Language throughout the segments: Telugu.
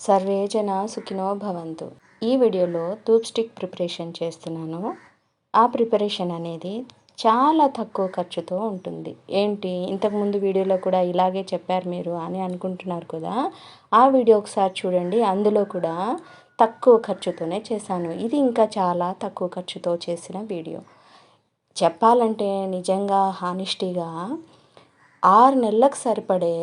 సర్వే జన సుఖినో భవంతు. ఈ వీడియోలో తూప్ స్టిక్ ప్రిపరేషన్ చేస్తున్నాను. ఆ ప్రిపరేషన్ అనేది చాలా తక్కువ ఖర్చుతో ఉంటుంది. ఏంటి? ఇంతకుముందు వీడియోలో కూడా ఇలాగే చెప్పారు మీరు అని అనుకుంటున్నారు కదా? ఆ వీడియో ఒకసారి చూడండి. అందులో కూడా తక్కువ ఖర్చుతోనే చేశాను. ఇది ఇంకా చాలా తక్కువ ఖర్చుతో చేసిన వీడియో. చెప్పాలంటే నిజంగా హానిస్టీగా ఆరు నెలలకు సరిపడే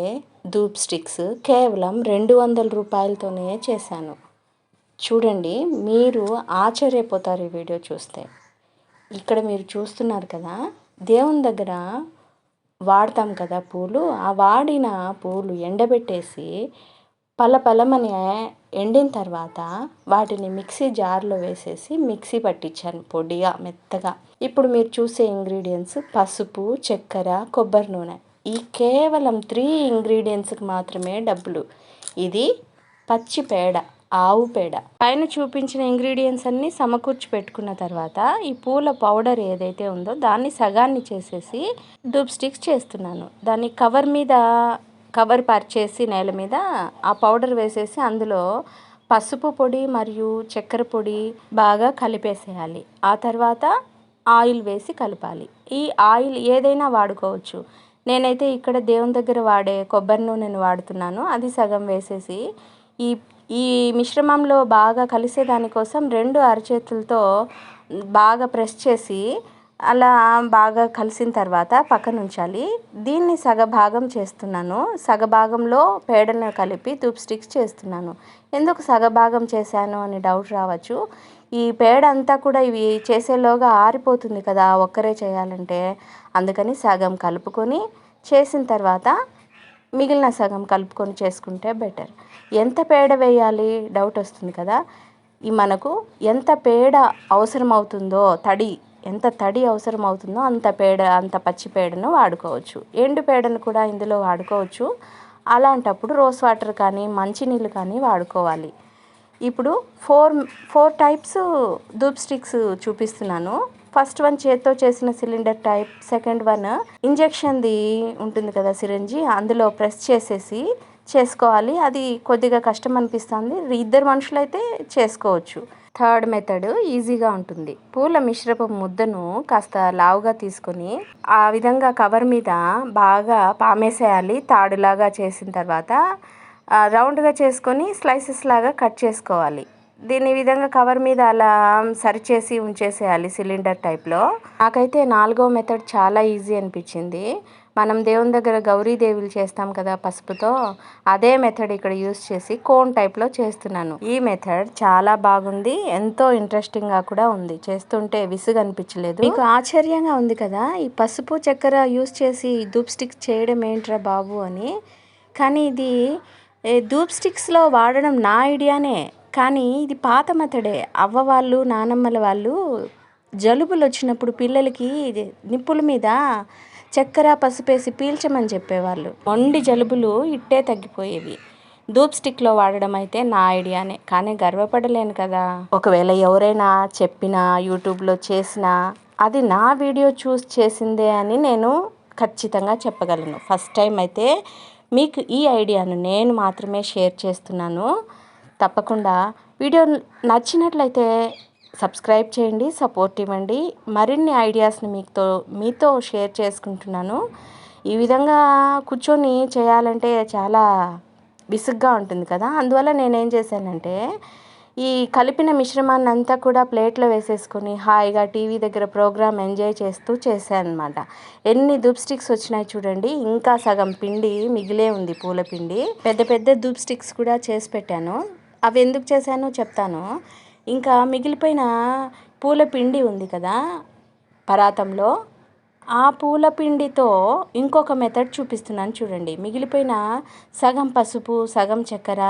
ధూప్ స్టిక్స్ కేవలం రెండు వందల రూపాయలతోనే చేశాను. చూడండి మీరు ఆశ్చర్యపోతారు ఈ వీడియో చూస్తే. ఇక్కడ మీరు చూస్తున్నారు కదా దేవుని దగ్గర వాడతాం కదా పూలు. ఆ వాడిన పూలు ఎండబెట్టేసి పలపలమని ఎండిన తర్వాత వాటిని మిక్సీ జార్లో వేసేసి మిక్సీ పట్టించాను పొడిగా మెత్తగా. ఇప్పుడు మీరు చూసే ఇంగ్రీడియంట్స్ పసుపు చక్కెర కొబ్బరి నూనె. ఈ కేవలం త్రీ ఇంగ్రీడియంట్స్కి మాత్రమే డబ్బులు. ఇది పచ్చి పేడ ఆవు పేడ. పైన చూపించిన ఇంగ్రీడియంట్స్ అన్నీ సమకూర్చి పెట్టుకున్న తర్వాత ఈ పూల పౌడర్ ఏదైతే ఉందో దాన్ని సగాన్ని చేసేసి డూప్ స్టిక్స్ చేస్తున్నాను. దాన్ని కవర్ మీద కవర్ పరిచేసి నేల మీద ఆ పౌడర్ వేసేసి అందులో పసుపు పొడి మరియు చక్కెర పొడి బాగా కలిపేసేయాలి. ఆ తర్వాత ఆయిల్ వేసి కలపాలి. ఈ ఆయిల్ ఏదైనా వాడుకోవచ్చు. నేనైతే ఇక్కడ దేవుని దగ్గర వాడే కొబ్బరి నూనెను వాడుతున్నాను. అది సగం వేసేసి ఈ ఈ మిశ్రమంలో బాగా కలిసే దానికోసం రెండు అరచేతులతో బాగా ప్రెస్ చేసి అలా బాగా కలిసిన తర్వాత పక్కన ఉంచాలి దీన్ని సగభాగం చేస్తున్నాను. సగభాగంలో పేడను కలిపి తూప్ స్టిక్స్ చేస్తున్నాను. ఎందుకు సగభాగం చేశాను అని డౌట్ రావచ్చు. ఈ పేడ అంతా కూడా ఇవి చేసేలోగా ఆరిపోతుంది కదా ఒక్కరే చేయాలంటే. అందుకని సగం కలుపుకొని చేసిన తర్వాత మిగిలిన సగం కలుపుకొని చేసుకుంటే బెటర్. ఎంత పేడ వేయాలి? డౌట్ వస్తుంది కదా. ఈ మనకు ఎంత పేడ అవసరం అవుతుందో తడి ఎంత తడి అవసరం అవుతుందో అంత పేడ అంత పచ్చి పేడను వాడుకోవచ్చు. ఎండు పేడను కూడా ఇందులో వాడుకోవచ్చు. అలాంటప్పుడు రోస్ వాటర్ కానీ మంచినీళ్ళు కానీ వాడుకోవాలి. ఇప్పుడు four four types dhoop sticks చూపిస్తున్నాను. ఫస్ట్ వన్ చేత్తో చేసిన సిలిండర్ టైప్ సెకండ్ వన్ ఇంజెక్షన్ది ఉంటుంది కదా సిరంజి అందులో ప్రెస్ చేసేసి చేసుకోవాలి. అది కొద్దిగా కష్టం అనిపిస్తుంది. ఇద్దరు మనుషులైతే చేసుకోవచ్చు. థర్డ్ మెథడ్ ఈజీగా ఉంటుంది. పూల మిశ్రపం ముద్దను కాస్త లావుగా తీసుకొని ఆ విధంగా కవర్ మీద బాగా పామేసేయాలి. తాడులాగా చేసిన తర్వాత రౌండ్గా చేసుకొని స్లైసెస్ లాగా కట్ చేసుకోవాలి. దీని విధంగా కవర్ మీద అలా సరిచేసి ఉంచేసేయాలి సిలిండర్ టైప్లో. నాకైతే నాలుగో మెథడ్ చాలా ఈజీ అనిపించింది. మనం దేవుని దగ్గర గౌరీదేవులు చేస్తాం కదా పసుపుతో అదే మెథడ్ ఇక్కడ యూస్ చేసి కోన్ టైప్లో చేస్తున్నాను. ఈ మెథడ్ చాలా బాగుంది ఎంతో ఇంట్రెస్టింగ్గా కూడా ఉంది. చేస్తుంటే విసుగు అనిపించలేదు. మీకు ఆశ్చర్యంగా ఉంది కదా ఈ పసుపు చక్కెర యూస్ చేసి ధూప్ స్టిక్ చేయడం ఏంట్రా బాబు అని. కానీ ఇది ధూప్ స్టిక్స్లో వాడడం నా ఐడియానే. కానీ ఇది పాత మెథడే అవ్వ వాళ్ళు నానమ్మల వాళ్ళు జలుబులు వచ్చినప్పుడు పిల్లలకి నిప్పుల మీద చక్కెర పసుపేసి పీల్చమని చెప్పేవాళ్ళు. మొండి జలుబులు ఇట్టే తగ్గిపోయేవి. ధూప్ స్టిక్లో వాడడం అయితే నా ఐడియానే కానీ గర్వపడలేను కదా. ఒకవేళ ఎవరైనా చెప్పినా యూట్యూబ్లో చేసినా అది నా వీడియో చూస్ చేసిందే అని నేను ఖచ్చితంగా చెప్పగలను. ఫస్ట్ టైం అయితే మీకు ఈ ఐడియాను నేను మాత్రమే షేర్ చేస్తున్నాను. తప్పకుండా వీడియో నచ్చినట్లయితే సబ్స్క్రైబ్ చేయండి సపోర్ట్ ఇవ్వండి. మరిన్ని ఐడియాస్ని మీతో మీతో షేర్ చేసుకుంటున్నాను. ఈ విధంగా కూర్చొని చేయాలంటే చాలా విసుగ్గా ఉంటుంది కదా. అందువల్ల నేనేం చేశానంటే ఈ కలిపిన మిశ్రమాన్ని అంతా కూడా ప్లేట్లో వేసేసుకొని హాయిగా టీవీ దగ్గర ప్రోగ్రామ్ ఎంజాయ్ చేస్తూ చేశాను అనమాట ఎన్ని ధూప్ స్టిక్స్ వచ్చినాయి చూడండి. ఇంకా సగం పిండి మిగిలే ఉంది పూల పిండి పెద్ద పెద్ద ధూప్ స్టిక్స్ కూడా చేసి పెట్టాను. అవి ఎందుకు చేశానో చెప్తాను. ఇంకా మిగిలిపోయిన పూల పిండి ఉంది కదా పరాతంలో ఆ పూల పిండితో ఇంకొక మెథడ్ చూపిస్తున్నాను చూడండి. మిగిలిపోయిన సగం పసుపు సగం చక్కెర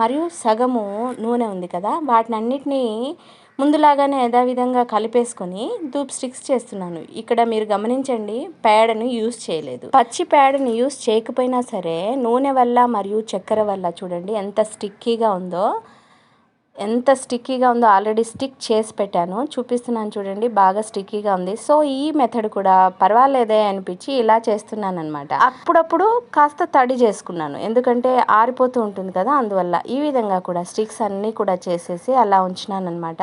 మరియు సగము నూనె ఉంది కదా వాటిని అన్నిటినీ ముందులాగానే యథావిధంగా కలిపేసుకొని ధూప్ స్టిక్స్ చేస్తున్నాను. ఇక్కడ మీరు గమనించండి పేడను యూస్ చేయలేదు. పచ్చి పేడను యూస్ చేయకపోయినా సరే నూనె వల్ల మరియు చక్కెర వల్ల చూడండి ఎంత స్టిక్కీగా ఉందో ఎంత స్టిక్కీగా ఉందో ఆల్రెడీ స్టిక్ చేసి పెట్టాను. చూపిస్తున్నాను చూడండి బాగా స్టిక్కీగా ఉంది. సో ఈ మెథడ్ కూడా పర్వాలేదే అనిపించి ఇలా చేస్తున్నాను అనమాట అప్పుడప్పుడు కాస్త తడి చేసుకున్నాను. ఎందుకంటే ఆరిపోతూ ఉంటుంది కదా అందువల్ల ఈ విధంగా కూడా స్టిక్స్ అన్నీ కూడా చేసేసి అలా ఉంచినాను అనమాట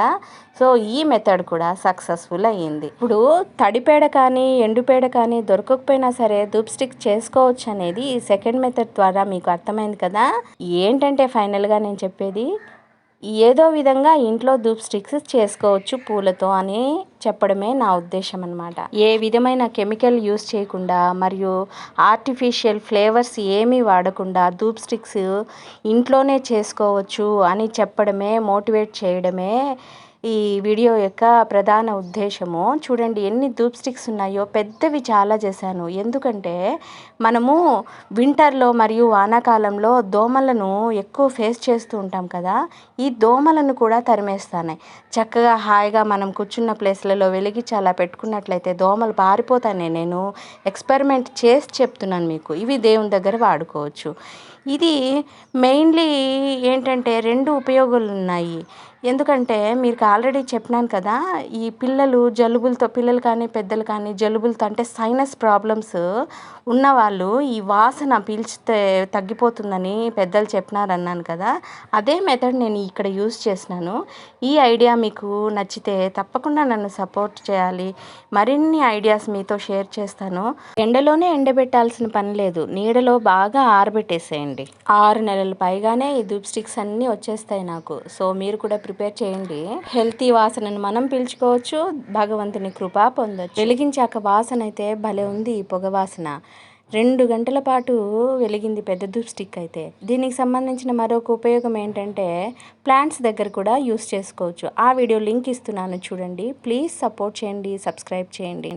సో ఈ మెథడ్ కూడా సక్సెస్ఫుల్ అయ్యింది. ఇప్పుడు తడిపేడ కానీ ఎండుపేడ కానీ దొరకకపోయినా సరే దూప్ స్టిక్ చేసుకోవచ్చు అనేది ఈ సెకండ్ మెథడ్ ద్వారా మీకు అర్థమైంది కదా. ఏంటంటే ఫైనల్గా నేను చెప్పేది? ఏదో విధంగా ఇంట్లో ధూప్ స్టిక్స్ చేసుకోవచ్చు పూలతో అని చెప్పడమే నా ఉద్దేశం అనమాట ఏ విధమైన కెమికల్ యూస్ చేయకుండా మరియు ఆర్టిఫిషియల్ ఫ్లేవర్స్ ఏమీ వాడకుండా ధూప్ స్టిక్స్ ఇంట్లోనే చేసుకోవచ్చు అని చెప్పడమే మోటివేట్ చేయడమే ఈ వీడియో యొక్క ప్రధాన ఉద్దేశము చూడండి ఎన్ని ధూప్ స్టిక్స్ ఉన్నాయో పెద్దవి చాలా చేశాను. ఎందుకంటే మనము వింటర్లో మరియు వానాకాలంలో దోమలను ఎక్కువ ఫేస్ చేస్తూ ఉంటాం కదా ఈ దోమలను కూడా తరిమేస్తాయి చక్కగా హాయిగా మనం కూర్చున్న ప్లేస్లలో వెలిగించి అలా పెట్టుకున్నట్లయితే దోమలు పారిపోతానే. నేను ఎక్స్పెరిమెంట్ చేసి చెప్తున్నాను మీకు. ఇవి దేవుని దగ్గర వాడుకోవచ్చు. ఇది మెయిన్లీ ఏంటంటే రెండు ఉపయోగాలు ఉన్నాయి. ఎందుకంటే మీకు ఆల్రెడీ చెప్పినాను కదా ఈ పిల్లలు జలుబులతో పిల్లలు కానీ పెద్దలు కానీ జలుబులతో అంటే సైనస్ ప్రాబ్లమ్స్ ఉన్నవాళ్ళు ఈ వాసన పీల్చితే తగ్గిపోతుందని పెద్దలు చెప్పినారన్నాను కదా. అదే మెథడ్ నేను ఇక్కడ యూస్ చేసినాను. ఈ ఐడియా మీకు నచ్చితే తప్పకుండా నన్ను సపోర్ట్ చేయాలి. మరిన్ని ఐడియాస్ మీతో షేర్ చేస్తాను. ఎండలోనే ఎండబెట్టాల్సిన పని లేదు. నీడలో బాగా ఆరబెట్టేసేయండి. ఆరు నెలల పైగానే ఈ ధూప్ స్టిక్స్ అన్నీ వచ్చేస్తాయి నాకు. సో మీరు కూడా ప్రిపేర్ చేయండి. హెల్తీ వాసనను మనం పీల్చుకోవచ్చు. భగవంతుని కృప పొందొచ్చు. వెలిగించాక వాసన అయితే భలే ఉంది ఈ పొగ వాసన. రెండు గంటల పాటు వెలిగింది పెద్ద ధూప్ స్టిక్ అయితే. దీనికి సంబంధించిన మరొక ఉపయోగం ఏంటంటే ప్లాంట్స్ దగ్గర కూడా యూస్ చేసుకోవచ్చు. ఆ వీడియో లింక్ ఇస్తున్నాను చూడండి. ప్లీజ్ సపోర్ట్ చేయండి సబ్స్క్రైబ్ చేయండి.